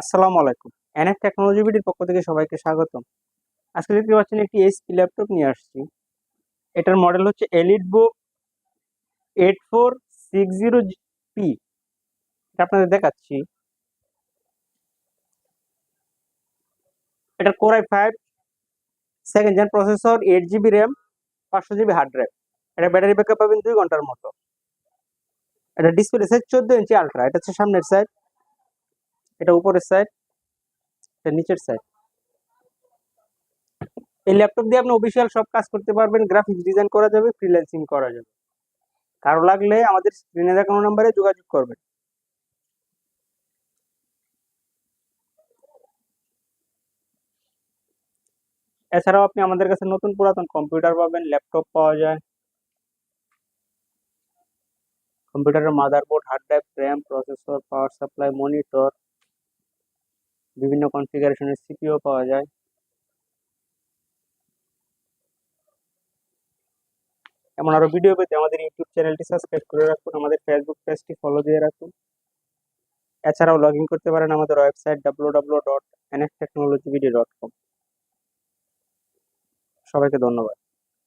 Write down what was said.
আসসালামু আলাইকুম। NF technology বিডির পক্ষ থেকে সবাইকে স্বাগতম। আজকে দেখতে পাচ্ছেন একটি এইচপি ল্যাপটপ নিয়ে আসছি। এটার মডেল হচ্ছে EliteBook eight four six zero P এটা আপনাদের দেখাচ্ছি। এটা core i five second gen processor eight GB RAM পাঁচশো জিবি হার্ড ড্রাইভ এটা ব্যাটারি ব্যাকআপ পাবেন দুই ঘণ্টার মতো। এটা ডিসপ্লে সাইজ চোদ্দ ইঞ্চি আলট্রা এটা হচ্ছে সামনের সাইড এটা উপরের সাইড এটা নিচের সাইড এই ল্যাপটপ দিয়ে আপনি অফিসিয়াল সব কাজ করতে পারবেন গ্রাফিক্স ডিজাইন করা যাবে ফ্রিল্যান্সিং করা যাবে। কারও লাগলে আমাদের স্ক্রিনে দেখানো নাম্বারে যোগাযোগ করবেন। এছাড়াও আপনি আমাদের কাছে নতুন পুরাতন কম্পিউটার পাবেন ল্যাপটপ পাওয়া যায়। কম্পিউটারের motherboard hard drive RAM processor power supply monitor বিভিন্ন কনফিগারেশনের সিপিও পাওয়া যায়। এমন আরও ভিডিও পেতে আমাদের ইউটিউব চ্যানেলটি সাবস্ক্রাইব করে রাখুন, আমাদের ফেসবুক পেজটি ফলো দিয়ে রাখুন। এছাড়াও লগ করতে পারেন আমাদের website W W dot NF technology video dot com সবাইকে ধন্যবাদ।